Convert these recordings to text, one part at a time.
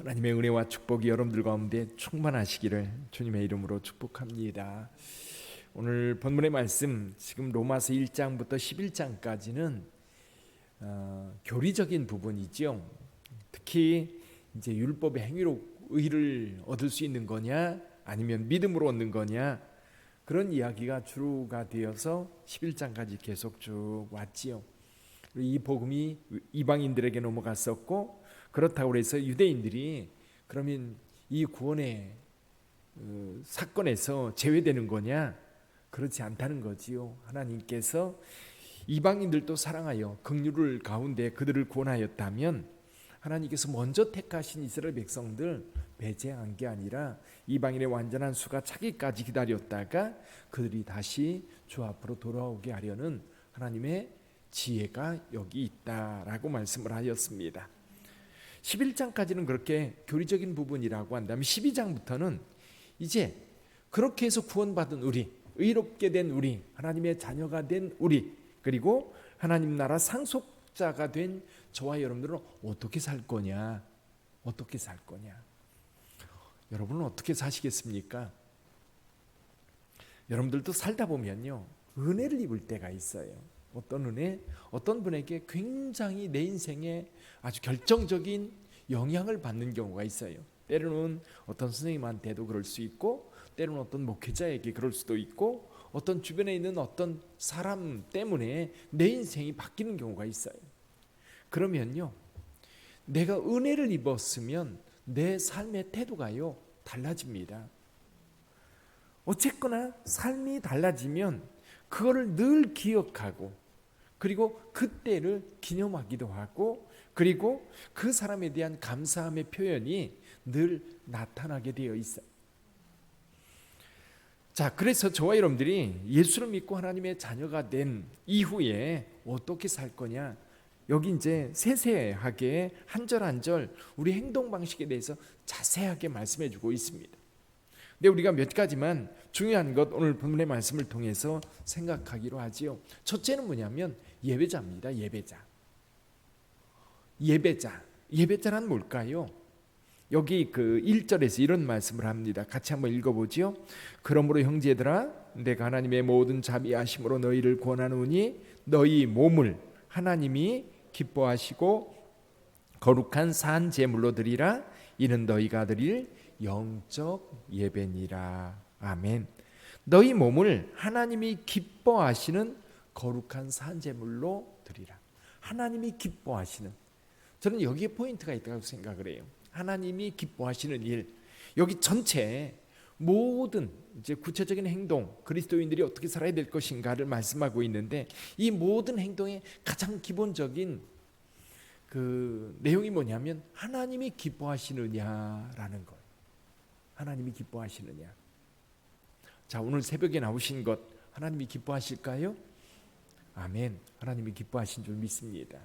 하나님의 은혜와 축복이 여러분들 가운데 충만하시기를 주님의 이름으로 축복합니다. 오늘 본문의 말씀 지금 로마서 1장부터 11장까지는 어, 교리적인 부분이죠. 특히 이제 율법의 행위로 의를 얻을 수 있는 거냐 아니면 믿음으로 얻는 거냐 그런 이야기가 주가 되어서 11장까지 계속 쭉 왔지요. 이 복음이 이방인들에게 넘어갔었고 그렇다고 해서 유대인들이 그러면 이 구원의 어, 사건에서 제외되는 거냐? 그렇지 않다는 거지요. 하나님께서 이방인들도 사랑하여 긍휼을 가운데 그들을 구원하였다면 하나님께서 먼저 택하신 이스라엘 백성들 배제한 게 아니라 이방인의 완전한 수가 차기까지 기다렸다가 그들이 다시 주 앞으로 돌아오게 하려는 하나님의 지혜가 여기 있다라고 말씀을 하였습니다. 11장까지는 그렇게 교리적인 부분이라고 한다면 12장부터는 이제 그렇게 해서 구원받은 우리, 의롭게 된 우리, 하나님의 자녀가 된 우리, 그리고 하나님 나라 상속자가 된 저와 여러분들은 어떻게 살 거냐? 어떻게 살 거냐? 여러분은 어떻게 사시겠습니까? 여러분들도 살다 보면요. 은혜를 입을 때가 있어요. 어떤 은혜? 어떤 분에게 굉장히 내 인생에 아주 결정적인 영향을 받는 경우가 있어요. 때로는 어떤 선생님한테도 그럴 수 있고, 때로는 어떤 목회자에게 그럴 수도 있고, 어떤 주변에 있는 어떤 사람 때문에 내 인생이 바뀌는 경우가 있어요. 그러면요, 내가 은혜를 입었으면 내 삶의 태도가요 달라집니다. 어쨌거나 삶이 달라지면 그거를 늘 기억하고 그리고 그때를 기념하기도 하고 그리고 그 사람에 대한 감사함의 표현이 늘 나타나게 되어 있어요. 자, 그래서 저와 여러분들이 예수를 믿고 하나님의 자녀가 된 이후에 어떻게 살 거냐? 여기 이제 세세하게 한 절 한 절 우리 행동 방식에 대해서 자세하게 말씀해 주고 있습니다. 근데 우리가 몇 가지만 중요한 것 오늘 본문의 말씀을 통해서 생각하기로 하지요. 첫째는 뭐냐면 예배자입니다. 예배자. 예배자. 예배자란 뭘까요? 여기 그 1절에서 이런 말씀을 합니다. 같이 한번 읽어 보지요. 그러므로 형제들아 내가 하나님의 모든 자비하심으로 너희를 권하노니 너희 몸을 하나님이 기뻐하시고 거룩한 산 제물로 드리라 이는 너희가 드릴 영적 예배니라. 아멘. 너희 몸을 하나님이 기뻐하시는 거룩한 산 제물로 드리라. 하나님이 기뻐하시는 저는 여기에 포인트가 있다고 생각을 해요. 하나님이 기뻐하시는 일. 여기 전체 모든 이제 구체적인 행동, 그리스도인들이 어떻게 살아야 될 것인가를 말씀하고 있는데 이 모든 행동의 가장 기본적인 그 내용이 뭐냐면 하나님이 기뻐하시느냐라는 것. 하나님이 기뻐하시느냐. 자, 오늘 새벽에 나오신 것 하나님이 기뻐하실까요? 아멘. 하나님이 기뻐하신 줄 믿습니다.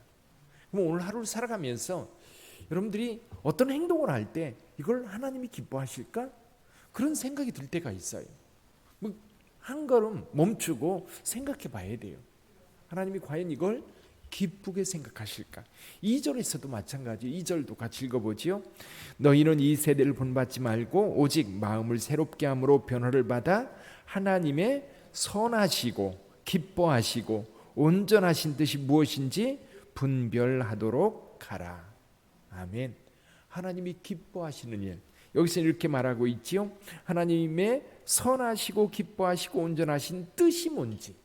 그럼 오늘 하루를 살아가면서 여러분들이 어떤 행동을 할 때 이걸 하나님이 기뻐하실까? 그런 생각이 들 때가 있어요. 뭐한 걸음 멈추고 생각해 봐야 돼요. 하나님이 과연 이걸 기쁘게 생각하실까? 2절에서도 마찬가지. 2절도 같이 읽어보지요. 너희는 이 세대를 본받지 말고 오직 마음을 새롭게 함으로 변화를 받아 하나님의 선하시고 기뻐하시고 온전하신 뜻이 무엇인지 분별하도록 하라. 아멘. 하나님이 기뻐하시는 일. 여기서 이렇게 말하고 있지요. 하나님의 선하시고 기뻐하시고 온전하신 뜻이 뭔지.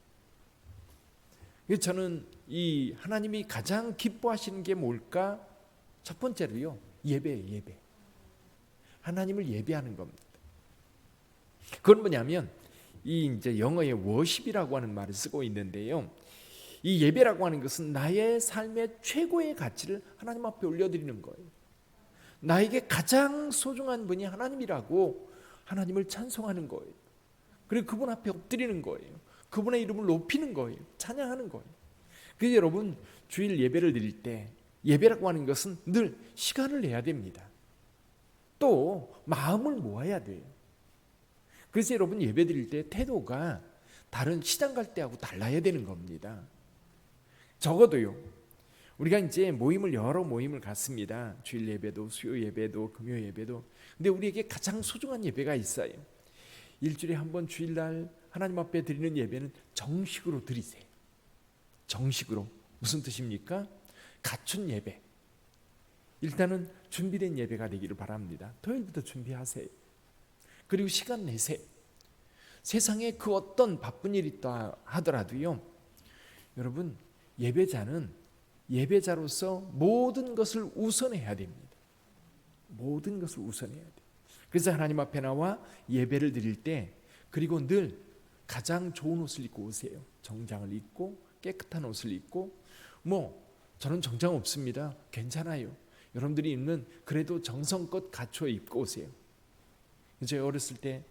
저는 이 하나님이 가장 기뻐하시는 게 뭘까? 첫 번째로요. 예배, 예배. 하나님을 예배하는 겁니다. 그건 뭐냐면 이 이제 영어의 워십이라고 하는 말을 쓰고 있는데요. 이 예배라고 하는 것은 나의 삶의 최고의 가치를 하나님 앞에 올려드리는 거예요. 나에게 가장 소중한 분이 하나님이라고 하나님을 찬송하는 거예요. 그리고 그분 앞에 엎드리는 거예요. 그분의 이름을 높이는 거예요. 찬양하는 거예요. 그래서 여러분 주일 예배를 드릴 때 예배라고 하는 것은 늘 시간을 내야 됩니다. 또 마음을 모아야 돼요. 그래서 여러분 예배 드릴 때 태도가 다른 시장 갈 때하고 달라야 되는 겁니다. 적어도요. 우리가 이제 모임을 여러 모임을 갖습니다. 주일 예배도 수요 예배도 금요 예배도. 근데 우리에게 가장 소중한 예배가 있어요. 일주일에 한 번 주일날 하나님 앞에 드리는 예배는 정식으로 드리세요. 정식으로 무슨 뜻입니까? 갖춘 예배. 일단은 준비된 예배가 되기를 바랍니다. 토요일부터 준비하세요. 그리고 시간 내세요. 세상에 그 어떤 바쁜 일이 있다 하더라도요. 여러분 예배자는 예배자로서 모든 것을 우선해야 됩니다. 모든 것을 우선해야 돼. 그래서 하나님 앞에 나와 예배를 드릴 때 그리고 늘 가장 좋은 옷을 입고 오세요. 정장을 입고 깨끗한 옷을 입고 뭐 저는 정장 없습니다. 괜찮아요. 여러분들이 입는 그래도 정성껏 갖춰 입고 오세요. 이제 어렸을 때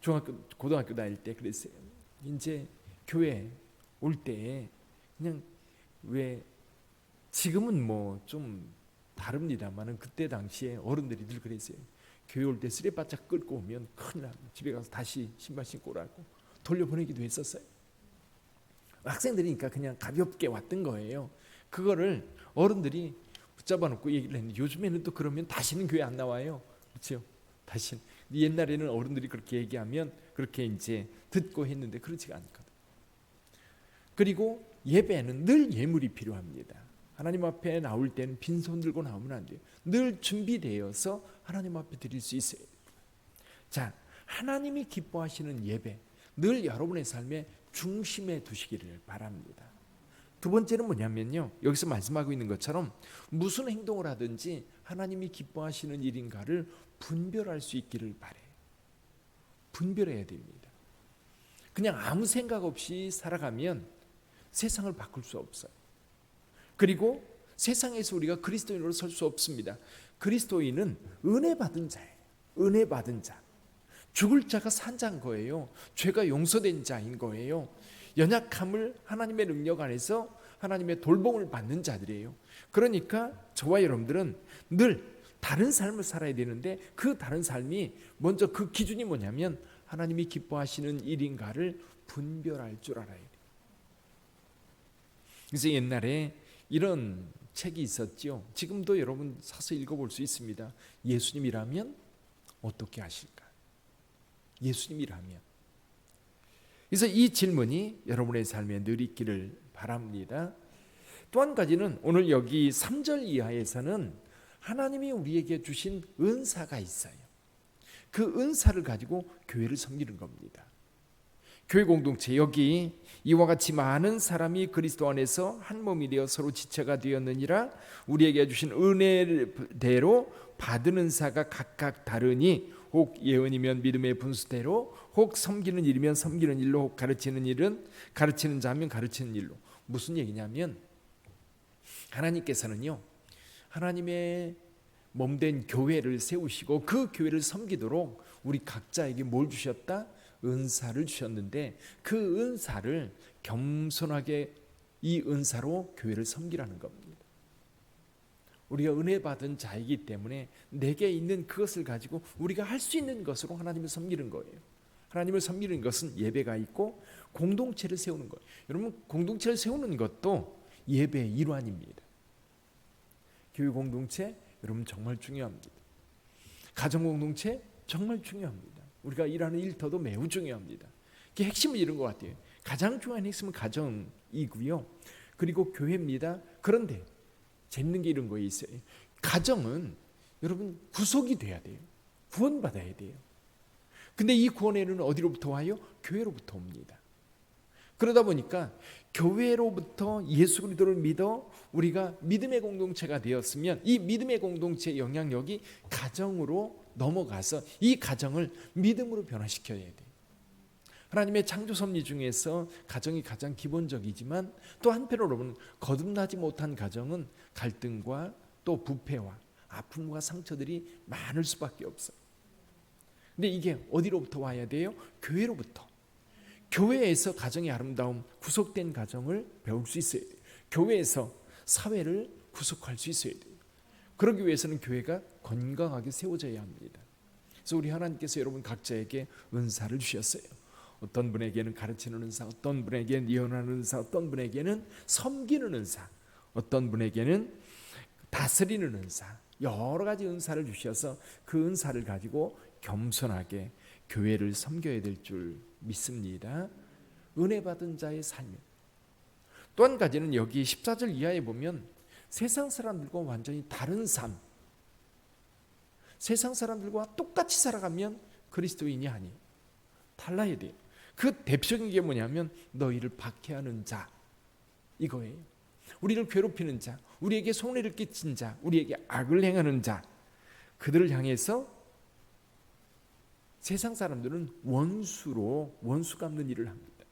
중학교 고등학교 다닐 때 그랬어요. 이제 교회 올 때 그냥 왜 지금은 뭐 좀 다릅니다만은 그때 당시에 어른들이 늘 그랬어요. 교회 올 때 쓰레바짝 끌고 오면 큰일 납니다. 집에 가서 다시 신발 신고 오라고 돌려보내기도 했었어요. 학생들이니까 그냥 가볍게 왔던 거예요. 그거를 어른들이 붙잡아 놓고 얘기를 했는데 요즘에는 또 그러면 다시는 교회 안 나와요. 그렇죠? 다시 옛날에는 어른들이 그렇게 얘기하면 그렇게 이제 듣고 했는데 그렇지가 않거든. 그리고 예배는 늘 예물이 필요합니다. 하나님 앞에 나올 때는 빈손 들고 나오면 안 돼요. 늘 준비되어서 하나님 앞에 드릴 수 있어요. 자, 하나님이 기뻐하시는 예배 늘 여러분의 삶의 중심에 두시기를 바랍니다. 두 번째는 뭐냐면요. 여기서 말씀하고 있는 것처럼 무슨 행동을 하든지 하나님이 기뻐하시는 일인가를 분별할 수 있기를 바래요. 분별해야 됩니다. 그냥 아무 생각 없이 살아가면 세상을 바꿀 수 없어요. 그리고 세상에서 우리가 그리스도인으로 설 수 없습니다. 그리스도인은 은혜 받은 자예요. 은혜 받은 자. 죽을 자가 산 자인 거예요. 죄가 용서된 자인 거예요. 연약함을 하나님의 능력 안에서 하나님의 돌봄을 받는 자들이에요. 그러니까 저와 여러분들은 늘 다른 삶을 살아야 되는데 그 다른 삶이 먼저 그 기준이 뭐냐면 하나님이 기뻐하시는 일인가를 분별할 줄 알아야 돼요. 그래서 옛날에 이런 책이 있었죠. 지금도 여러분 사서 읽어볼 수 있습니다. 예수님이라면 어떻게 하실까? 예수님이라면. 그래서 이 질문이 여러분의 삶에 늘 있기를 바랍니다. 또 한 가지는 오늘 여기 3절 이하에서는 하나님이 우리에게 주신 은사가 있어요. 그 은사를 가지고 교회를 섬기는 겁니다. 교회 공동체 여기 이와 같이 많은 사람이 그리스도 안에서 한 몸이 되어 서로 지체가 되었느니라 우리에게 주신 은혜대로 받은 은사가 각각 다르니 혹 예언이면 믿음의 분수대로 혹 섬기는 일이면 섬기는 일로 혹 가르치는 일은 가르치는 자면 가르치는 일로 무슨 얘기냐면 하나님께서는요 하나님의 몸된 교회를 세우시고 그 교회를 섬기도록 우리 각자에게 뭘 주셨다? 은사를 주셨는데 그 은사를 겸손하게 이 은사로 교회를 섬기라는 겁니다. 우리가 은혜 받은 자이기 때문에 내게 있는 그것을 가지고 우리가 할 수 있는 것으로 하나님을 섬기는 거예요. 하나님을 섬기는 것은 예배가 있고 공동체를 세우는 거예요. 여러분 공동체를 세우는 것도 예배의 일환입니다. 교회 공동체 여러분 정말 중요합니다. 가정 공동체 정말 중요합니다. 우리가 일하는 일터도 매우 중요합니다. 그 핵심은 이런 것 같아요. 가장 중요한 핵심은 가정이고요. 그리고 교회입니다. 그런데 재밌는 게 이런 거 있어요. 가정은 여러분 구속이 돼야 돼요. 구원받아야 돼요. 근데 이 구원에는 어디로부터 와요? 교회로부터 옵니다. 그러다 보니까 교회로부터 예수 그리스도를 믿어 우리가 믿음의 공동체가 되었으면 이 믿음의 공동체의 영향력이 가정으로 넘어가서 이 가정을 믿음으로 변화시켜야 돼. 하나님의 창조 섭리 중에서 가정이 가장 기본적이지만 또 한편으로는 거듭나지 못한 가정은 갈등과 또 부패와 아픔과 상처들이 많을 수밖에 없어요. 근데 이게 어디로부터 와야 돼요? 교회로부터. 교회에서 가정의 아름다움, 구속된 가정을 배울 수 있어야 돼요. 교회에서 사회를 구속할 수 있어야 돼요. 그러기 위해서는 교회가 건강하게 세워져야 합니다. 그래서 우리 하나님께서 여러분 각자에게 은사를 주셨어요. 어떤 분에게는 가르치는 은사, 어떤 분에게는 예언하는 은사, 어떤 분에게는 섬기는 은사, 어떤 분에게는 다스리는 은사, 여러 가지 은사를 주셔서 그 은사를 가지고 겸손하게 교회를 섬겨야 될 줄 믿습니다. 은혜 받은 자의 삶. 또 한 가지는 여기 14절 이하에 보면 세상 사람들과 완전히 다른 삶. 세상 사람들과 똑같이 살아가면 그리스도인이 아니에요. 달라야 돼요. 그 대표적인 게 뭐냐면 너희를 박해하는 자 이거예요. 우리를 괴롭히는 자, 우리에게 손해를 끼친 자, 우리에게 악을 행하는 자, 그들을 향해서 세상 사람들은 원수로 원수 갚는 일을 합니다.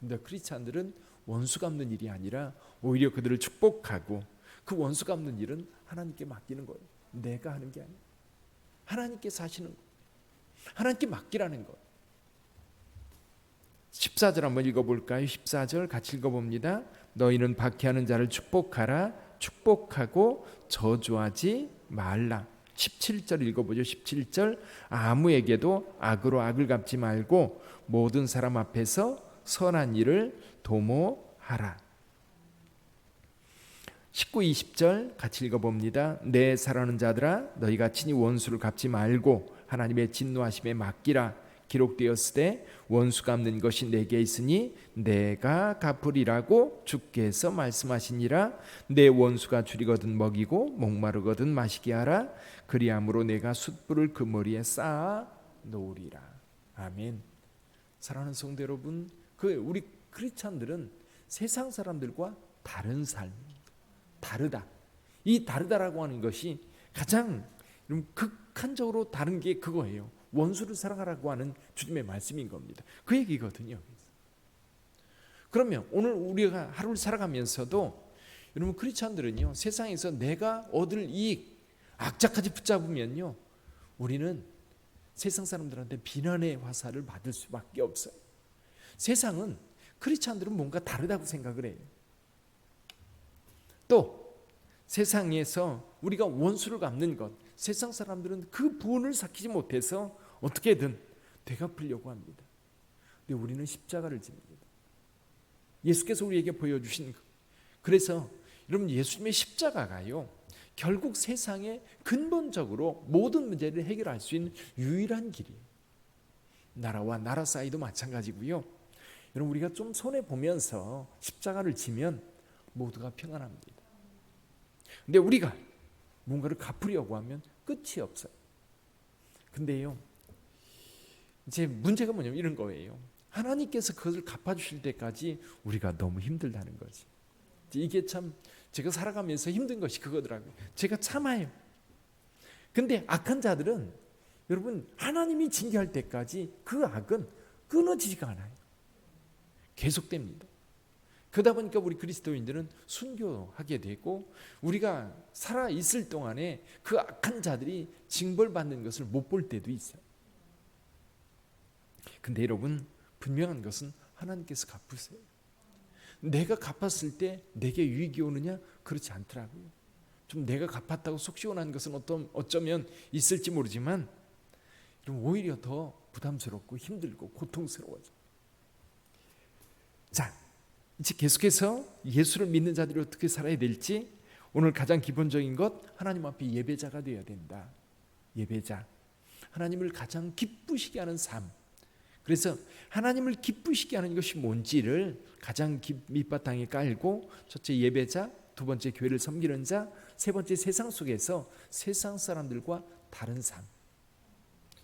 근데 크리스찬들은 원수 갚는 일이 아니라 오히려 그들을 축복하고 그 원수 갚는 일은 하나님께 맡기는 거예요. 내가 하는 게 아니에요. 하나님께서 하시는 거예요. 하나님께 맡기라는 거예요. 14절 한번 읽어볼까요? 14절 같이 읽어봅니다. 너희는 박해하는 자를 축복하라. 축복하고 저주하지 말라. 17절 읽어보죠. 17절 아무에게도 악으로 악을 갚지 말고 모든 사람 앞에서 선한 일을 도모하라. 19, 20절 같이 읽어봅니다. 내 사랑하는 자들아 너희가 친히 원수를 갚지 말고 하나님의 진노하심에 맡기라. 기록되었을 때 원수 갚는 것이 내게 있으니 내가 갚으리라고 주께서 말씀하시니라. 내 원수가 줄이거든 먹이고 목마르거든 마시게 하라. 그리함으로 내가 숯불을 그 머리에 쌓아 놓으리라. 아멘. 사랑하는 성도 여러분 그 우리 크리스찬들은 세상 사람들과 다른 삶 다르다. 이 다르다라고 하는 것이 가장 극한적으로 다른 게 그거예요 원수를 사랑하라고 하는 주님의 말씀인 겁니다. 그 얘기거든요. 그러면 오늘 우리가 하루를 살아가면서도 여러분 크리스천들은요 세상에서 내가 얻을 이익 악착까지 붙잡으면요 우리는 세상 사람들한테 비난의 화살을 받을 수밖에 없어요. 세상은 크리스천들은 뭔가 다르다고 생각을 해요. 또 세상에서 우리가 원수를 갚는 것, 세상 사람들은 그 부분을 삭히지 못해서 어떻게든 되갚으려고 합니다. 근데 우리는 십자가를 집니다. 예수께서 우리에게 보여주신 것. 그래서 여러분 예수님의 십자가가요. 결국 세상에 근본적으로 모든 문제를 해결할 수 있는 유일한 길이에요. 나라와 나라 사이도 마찬가지고요. 여러분 우리가 좀 손해 보면서 십자가를 지면 모두가 평안합니다. 근데 우리가 뭔가를 갚으려고 하면 끝이 없어요. 근데요, 이제 문제가 뭐냐면 이런 거예요. 하나님께서 그것을 갚아주실 때까지 우리가 너무 힘들다는 거지. 이게 참 제가 살아가면서 힘든 것이 그거더라고요. 제가 참아요. 근데 악한 자들은 여러분 하나님이 징계할 때까지 그 악은 끊어지지가 않아요. 계속됩니다. 그러다 보니까 우리 그리스도인들은 순교하게 되고 우리가 살아 있을 동안에 그 악한 자들이 징벌받는 것을 못 볼 때도 있어요. 근데 여러분 분명한 것은 하나님께서 갚으세요. 내가 갚았을 때 내게 유익이 오느냐 그렇지 않더라고요. 좀 내가 갚았다고 속 시원한 것은 어떤 어쩌면 있을지 모르지만 오히려 더 부담스럽고 힘들고 고통스러워져. 자, 이제 계속해서 예수를 믿는 자들이 어떻게 살아야 될지 오늘 가장 기본적인 것 하나님 앞에 예배자가 되어야 된다. 예배자. 하나님을 가장 기쁘시게 하는 삶. 그래서 하나님을 기쁘시게 하는 것이 뭔지를 가장 밑바탕에 깔고 첫째 예배자, 두 번째 교회를 섬기는 자, 세 번째 세상 속에서 세상 사람들과 다른 삶.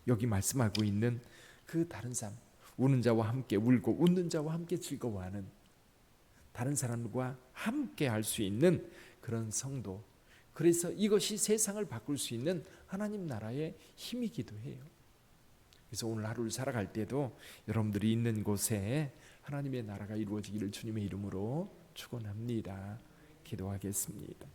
여기 말씀하고 있는 그 다른 삶. 우는 자와 함께 울고 웃는 자와 함께 즐거워하는 다른 사람과 함께 할 수 있는 그런 성도. 그래서 이것이 세상을 바꿀 수 있는 하나님 나라의 힘이기도 해요. 그래서 오늘 하루를 살아갈 때도 여러분들이 있는 곳에 하나님의 나라가 이루어지기를 주님의 이름으로 축원합니다. 기도하겠습니다.